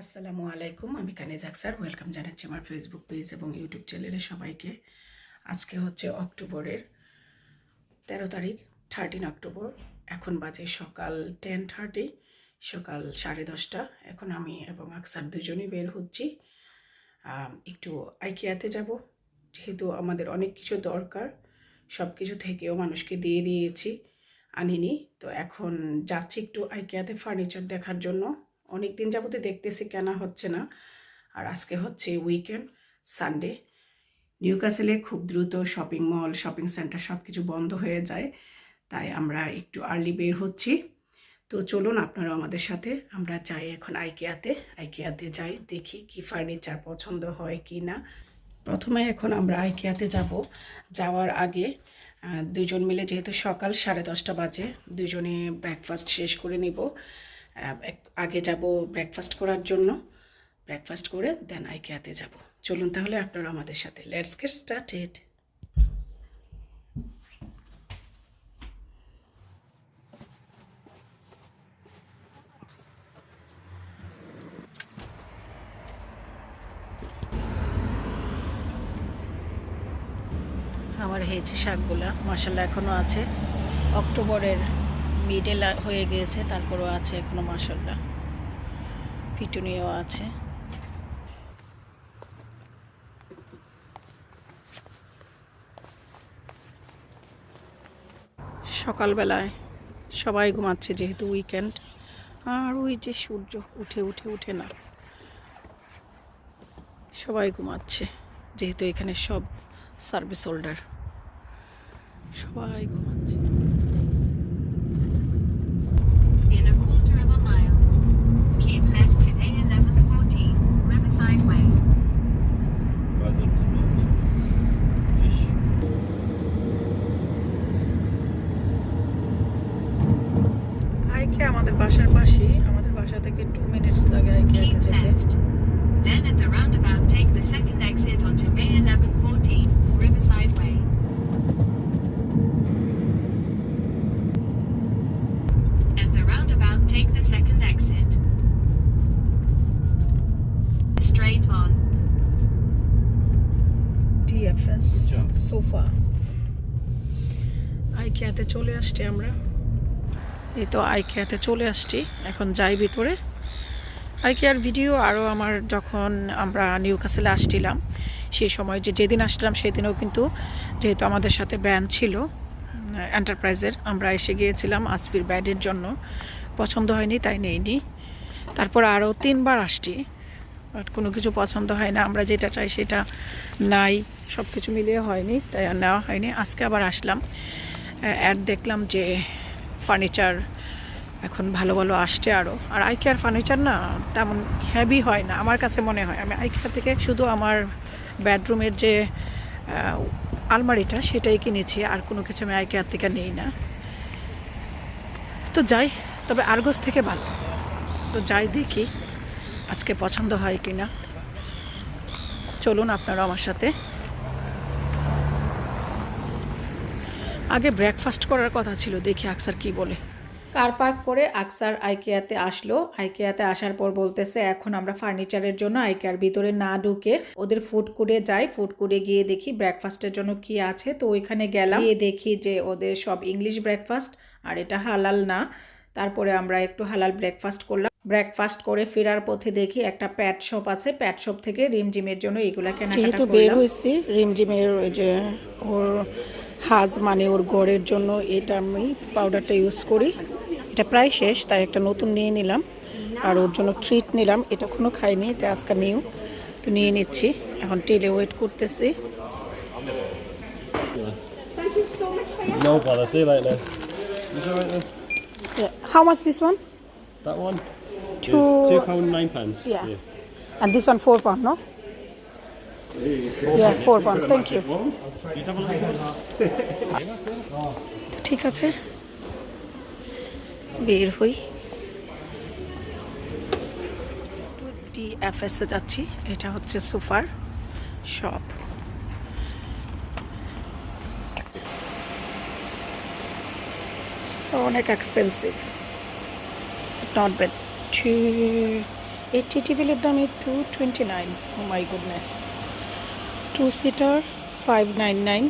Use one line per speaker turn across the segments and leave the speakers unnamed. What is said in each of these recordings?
আসসালামু আলাইকুম, আমি কানিজ আকসার। ওয়েলকাম জানাচ্ছি আমার ফেসবুক পেজ এবং ইউটিউব চ্যানেলে সবাইকে। আজকে হচ্ছে অক্টোবরের তেরো তারিখ থার্টিন অক্টোবর। এখন বাজে সকাল টেন থার্টি সকাল সাড়ে দশটা। এখন আমি এবং আকসার দুজনেই বের হচ্ছি। একটু আইকিয়াতে যাব। যেহেতু আমাদের অনেক কিছু দরকার সব কিছু থেকেও মানুষকে দিয়ে দিয়েছি, আনিনি। তো এখন যাচ্ছি একটু আইকিয়াতে ফার্নিচার দেখার জন্য। অনেক দিন যাবতে দেখতেছি কেনা হচ্ছে না। আর আজকে হচ্ছে উইকেন্ড সানডে নিউ কাসেলে খুব দ্রুত শপিং মল শপিং সেন্টার সব কিছু বন্ধ হয়ে যায়। তাই আমরা একটু আর্লি বের হচ্ছি। তো চলুন আপনারা আমাদের সাথে, আমরা যাই এখন আইকিয়াতে আইকিয়াতে যাই, দেখি কি ফার্নিচার পছন্দ হয় কি না। প্রথমে এখন আমরা আইকিয়াতে যাব। যাওয়ার আগে দুজন মিলে যেহেতু সকাল সাড়ে দশটা বাজে, দুজনে ব্রেকফাস্ট শেষ করে নিব। আগে যাব ব্রেকফাস্ট করার জন্য। ব্রেকফাস্ট করে দেন আইকিয়াতে যাব। চলুন তাহলে আপনারা আমাদের সাথে। লেটস গেট স্টার্টেড আমার হেঁচি শাকগুলা মশলা এখনও আছে। অক্টোবরের মিডেল হয়ে গিয়েছে, তারপরও আছে এখনও মশলা পিটুনিও আছে। সকালবেলায় সবাই ঘুমাচ্ছে যেহেতু উইকেন্ড আর ওই যে সূর্য উঠে উঠে উঠে না। সবাই ঘুমাচ্ছে, যেহেতু এখানে সব সার্ভিস হোল্ডার সবাই ঘুমাচ্ছে। সোফা। আইকিয়াতে চলে আসছি আমরা। এই তো আইকিয়াতে চলে আসছি। এখন যাই ভিতরে। আইকিয়ার ভিডিও আরও আমার যখন আমরা নিউ কাসেলে আসছিলাম, সেই সময় যে যেদিন আসলাম সেদিনও কিন্তু যেহেতু আমাদের সাথে ব্যান ছিল এন্টারপ্রাইজের আমরা এসে গিয়েছিলাম আসফির ব্যাডের জন্য। পছন্দ হয়নি, তাই নেইনি। তারপর আরও তিনবার আসছি। কোনো কিছু পছন্দ হয় না, আমরা যেটা চাই সেটা নাই সব কিছু মিলিয়ে হয়নি, তাই আর নেওয়া হয়নি। আজকে আবার আসলাম অ্যাড দেখলাম যে ফার্নিচার এখন ভালো ভালো আসছে আরও আর আইকেয়ার ফার্নিচার না তেমন হ্যাভি হয় না, আমার কাছে মনে হয়। আমি আইকেয়ার থেকে শুধু আমার বেডরুমের যে আলমারিটা সেটাই কিনেছি, আর কোনো কিছু আমি আইকেয়ার থেকে নেই না। তো যাই, তবে আরগোস থেকে ভালো। তো যাই দেখি। আজকে পছন্দ হয় কি না চলুন আপনারা আমার সাথে। আগে ব্রেকফাস্ট করার কথা ছিল, দেখি আকসার কি বলে। কার পার্ক করে আকসার আইকেয়াতে আসলো। আইকেয়াতে আসার পর বলতেছে, এখন আমরা ফার্নিচারের জন্য আইকেয়ার ভিতরে না ঢুকে ওদের ফুড কোর্টে যাই। ফুড কোর্টে গিয়ে দেখি ব্রেকফাস্টের জন্য কি আছে। তো ওইখানে গেলাম। গিয়ে দেখি যে ওদের সব ইংলিশ ব্রেকফাস্ট আর এটা হালাল না। তারপরে আমরা একটু হালাল ব্রেকফাস্ট করলাম। ব্রেকফাস্ট করে ফেরার পথে দেখি একটা প্যাট শপ আছে। প্যাট শপ থেকে রিমজিমের জন্য এগুলা কেনাকাটা
যেহেতু বের
করলাম
হয়েছি রিমঝিমের ওই যে ওর হাজ মানে ওর গড়ের জন্য এটা আমি পাউডারটা ইউজ করি। এটা প্রায় শেষ তাই একটা নতুন নিয়ে নিলাম। আর ওর জন্য ট্রিট নিলাম। এটা কোনো খাইনি তাই আজকে নিউ তো নিয়ে নিচ্ছি। এখন টেলে ওয়েট করতেছি।
No bother, see you later. Is that. right then?
How much this one
That one?
Two-
Yeah, two pound nine pence.
Yeah. And this one four pound no Yeah, four pound. Thank you.
তো ঠিক আছে বের হই ডিএফএসে যাচ্ছি এটা হচ্ছে super shop অনেক expensive not bad এই টি টেবিলের দাম two twenty nine oh my goodness two seater five nine nine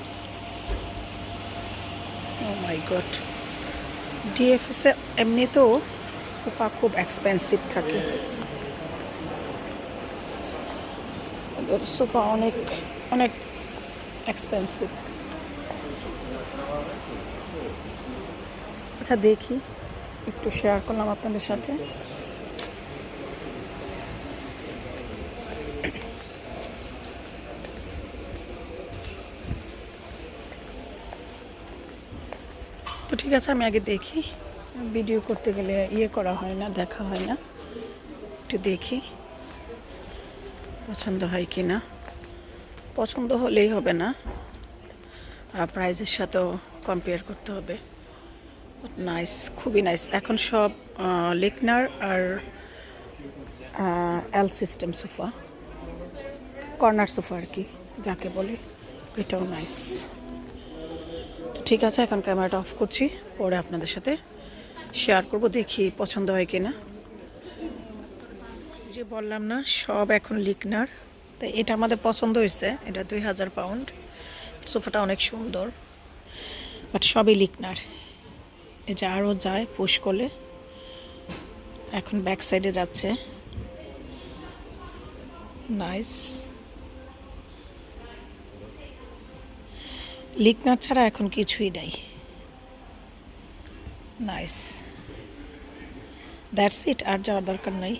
oh my god ডিএফএসে এমনিতেও সোফা খুব এক্সপেন্সিভ থাকে। ওদের সোফা অনেক অনেক এক্সপেন্সিভ আচ্ছা দেখি। একটু শেয়ার করলাম আপনাদের সাথে। তো ঠিক আছে, আমি আগে দেখি। ভিডিও করতে গেলে ইয়ে করা হয় না, দেখা হয় না। একটু দেখি পছন্দ হয় কি না। পছন্দ হলেই হবে না। প্রাইজের সাথেও কম্পেয়ার করতে হবে। নাইস খুবই নাইস এখন সব লেকনার আর L system sofa corner sofa আর কি, যাকে বলে। এটাও নাইস তো ঠিক আছে, এখন ক্যামেরাটা অফ করছি। পরে আপনাদের সাথে শেয়ার করব, দেখি পছন্দ হয় কি না যে বললাম না, সব এখন লিকনার তাই এটা আমাদের পছন্দ হয়েছে, এটা দুই হাজার পাউন্ড সোফাটা অনেক সুন্দর বাট সবই লিকনার এই যে আরও যায় পুশ করলে। এখন ব্যাক সাইডে যাচ্ছে। নাইস লিকনার ছাড়া এখন কিছুই নাই। নাইস দ্যাটস ইট আর যাওয়ার দরকার নাই।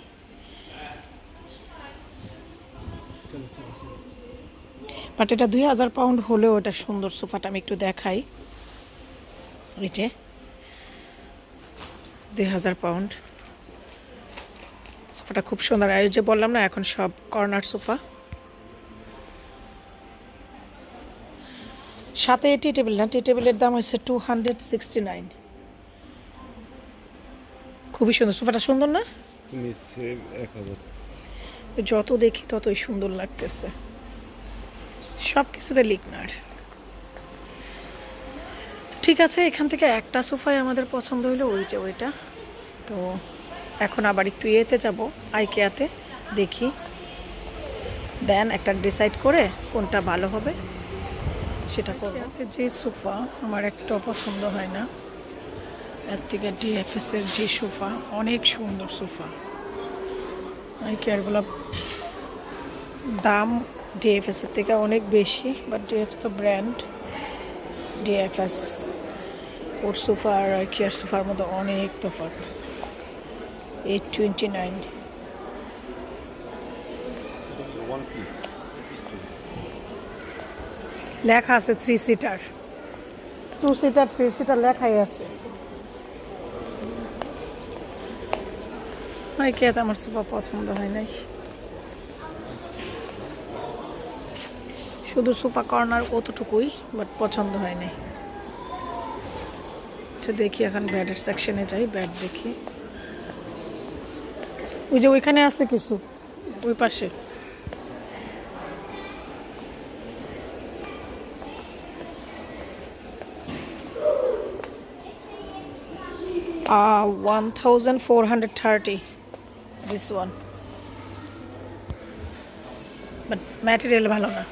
বাট এটা দুই হাজার পাউন্ড হলেও এটা সুন্দর সোফাটা, আমি একটু দেখাই। এই যে। দুই হাজার পাউন্ড। সোফাটা খুব সুন্দর। আর যে বললাম না এখন সব কর্নার সোফা। সাথে টি টেবিল না টি টেবিলের দাম হচ্ছে টু হান্ড্রেড সিক্সটি নাইন খুবই সুন্দর। সোফাটা সুন্দর না? যত দেখি ততই সুন্দর লাগতেছে। সব কিছুতে লিকনার। ঠিক আছে, এখান থেকে একটা সোফাই আমাদের পছন্দ হইল, ওই যে ওইটা। তো এখন আবার একটু ইয়েতে যাব, আইকেয়াতে, দেখি। দেন একটা ডিসাইড করে কোনটা ভালো হবে, সেটা করব। যে সোফা আমার একটা পছন্দ হয় না, এর থেকে ডিএফএস এর যে সোফা, অনেক সুন্দর সোফা। আইকেয়ারগুলো দাম ডিএফএস এর থেকে অনেক বেশি বাট ডিএফ তো ব্র্যান্ড ডিএফএস। ওর সোফা আর কেয়ার সোফার মধ্যে অনেক তফাৎ। এইট টোয়েন্টি নাইন লেখা আছে three seater two seater three seater লেখাই আছে। হয় কে আমার সোফা পছন্দ হয় নাই। শুধু সোফা কর্নার অতটুকুই বাট পছন্দ হয় নাই। তো দেখি এখন ব্যাডের সেকশনে যাই ব্যাড দেখি। ওই যে ওইখানে আছে কিছু ওই পাশে। uh, 1430 this one. But material ভালো না।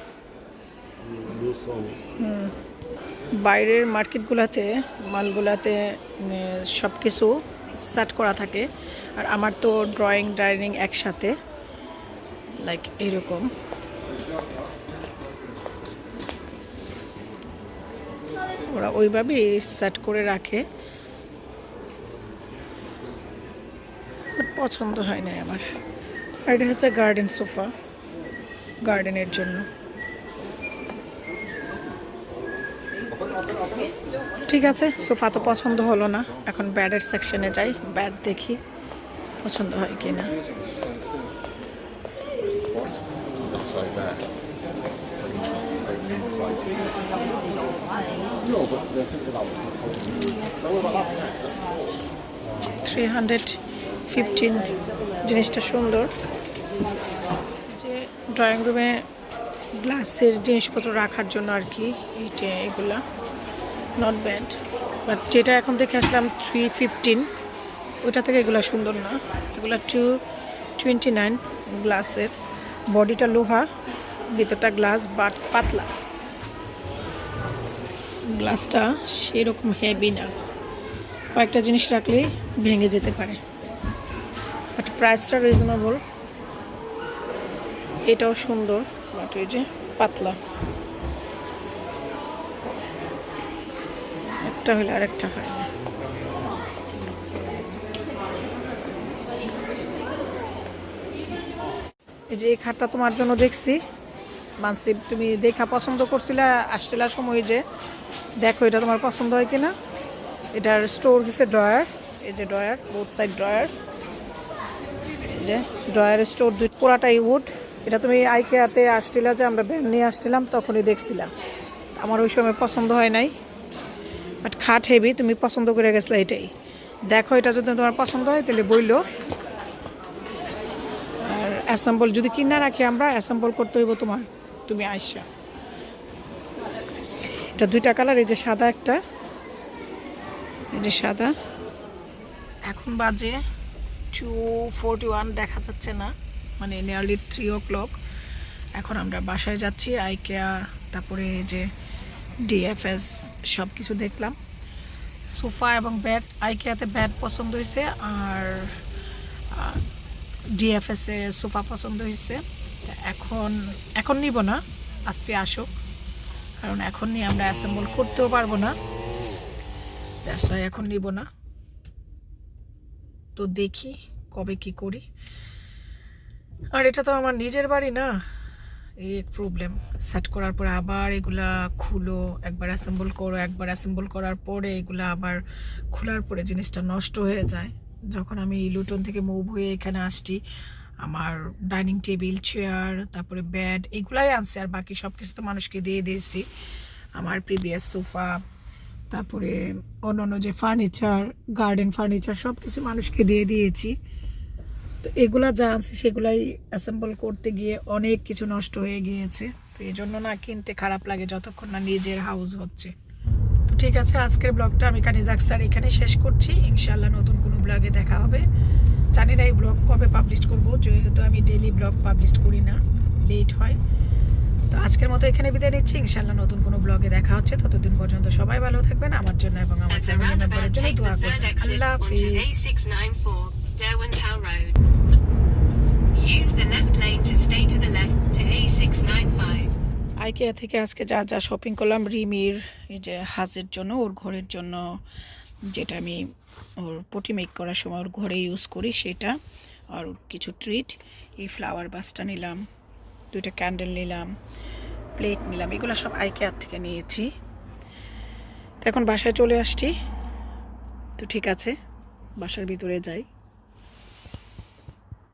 অন
বাইরের মার্কেটগুলোতে, মালগুলাতে সব কিছু সেট করা থাকে। আর আমার তো ড্রয়িং ডাইনিং একসাথে লাইক এইরকম ওরা ওইভাবেই সেট করে রাখে। পছন্দ হয় না আমার। আর এটা হচ্ছে গার্ডেন সোফা গার্ডেনের জন্য। ঠিক আছে সোফা তো পছন্দ হলো না। এখন ব্যাডের সেকশনে যাই ব্যাড দেখি পছন্দ হয় কি না থ্রি হান্ড্রেড ফিফটিন জিনিসটা সুন্দর। যে ড্রয়িং রুমে গ্লাসের জিনিসপত্র রাখার জন্য আর কি এইটা এগুলা। নট ব্যাড বাট যেটা এখন দেখে আসলাম থ্রি ফিফটিন ওইটা থেকে এগুলো সুন্দর না। এগুলো টু টোয়েন্টি নাইন গ্লাসের। বডিটা লোহা, ভিতরটা গ্লাস, বাট পাতলা। গ্লাসটা সেরকম হেভি না। কয়েকটা জিনিস রাখলে ভেঙে যেতে পারে। বাট প্রাইসটা রিজনেবল এটাও সুন্দর, বাট ওই যে পাতলা। একটা হলে আরেকটা হয়। না এই যে এই খাটটা তোমার জন্য দেখছি। মানসিব, তুমি দেখা পছন্দ করছিলে, আসছিলা সময় যে দেখো এটা তোমার পছন্দ হয় কিনা। এটার স্টোর হচ্ছে ড্রয়ার, এই যে ড্রয়ার বোথ সাইড ড্রয়ার। এই যে ড্রয়ার স্টোর দুই পুরাটাই উড এটা তুমি আইকেয়াতে আসছিলা যে আমরা ব্যাগ নিয়ে আসছিলাম, তখনই দেখছিলাম। আমার ওই সময় পছন্দ হয় নাই। বাট খাট হেভি, তুমি পছন্দ করে গেছিলে এটাই। দেখো এটা যদি তোমার পছন্দ হয়, তাহলে বইলো। আর অ্যাসেম্বল যদি কিনা রাখি আমরা অ্যাসেম্বল করতে হইব তোমার। তুমি আইসা। এটা দুইটা কালার এই যে সাদা একটা। এই যে সাদা। এখন বাজে টু ফোরটি ওয়ান দেখা যাচ্ছে না। মানে নিয়ারলি থ্রি ও ক্লক এখন আমরা বাসায় যাচ্ছি, আইকেয়া, তারপরে এই যে ডিএফএস সব কিছু দেখলাম। সোফা এবং ব্যাট আইকেয়াতে ব্যাট পছন্দ হয়েছে আর ডিএফএসে সোফা পছন্দ হয়েছে এখন এখন নিব না, আজকে আসুক। কারণ এখন নিয়ে আমরা অ্যাসেম্বল করতেও পারব না। এখন নিব না। তো দেখি কবে কি করি। আর এটা তো আমার নিজের বাড়ি না। এই প্রবলেম সেট করার পরে আবার এগুলা খুলো, একবার অ্যাসেম্বল করো, একবার অ্যাসেম্বল করার পরে এগুলা আবার খোলার পরে জিনিসটা নষ্ট হয়ে যায়। যখন আমি লুটন থেকে মুভ হয়ে এখানে আসছি, আমার ডাইনিং টেবিল চেয়ার তারপরে বেড এগুলাই আনছে আর বাকি সব কিছু তো মানুষকে দিয়ে দিয়েছি। আমার প্রিভিয়াস সোফা তারপরে অন্য অন্য যে ফার্নিচার গার্ডেন ফার্নিচার সব কিছু মানুষকে দিয়ে দিয়েছি। তো এগুলা যা আছে সেগুলাই অ্যাসেম্বল করতে গিয়ে অনেক কিছু নষ্ট হয়ে গিয়েছে। তো এই জন্য না কিনতে খারাপ লাগে যতক্ষণ না নিজের হাউস হচ্ছে। তো ঠিক আছে আজকের ব্লগটা আমি কানিজাক স্যার এখানে শেষ করছি। ইনশাল্লাহ নতুন কোনো ব্লগে দেখা হবে। জানি না এই ব্লগ কবে পাবলিশ করব যেহেতু আমি ডেলি ব্লগ পাবলিশ করি না লেট হয়। তো আজকের মতো এখানে বিদায় নিচ্ছি। ইনশাল্লাহ নতুন কোনো ব্লগে দেখা হচ্ছে। ততদিন পর্যন্ত সবাই ভালো থাকবেন। আমার জন্য এবং আমার ফ্যামিলি মেম্বারের জন্য দোয়া করবেন। আল্লাহ হাফিজ।
A694, Derwenthow Road. Use the left lane to stay to the left to A695.
আইকেয়া থেকে আজকে যা যা শপিং করলাম রিমির এই যে হাজের জন্য ওর ঘরের জন্য যেটা আমি ওর পটি মেক করার সময় ওর ঘরে ইউজ করি সেটা আর কিছু ট্রিট এই ফ্লাওয়ার বাসটা নিলাম দুইটা ক্যান্ডেল নিলাম প্লেট নিলাম এগুলো সব আইকেয়ার থেকে নিয়েছি তো এখন বাসায় চলে আসছি তো ঠিক আছে বাসার ভিতরে যাই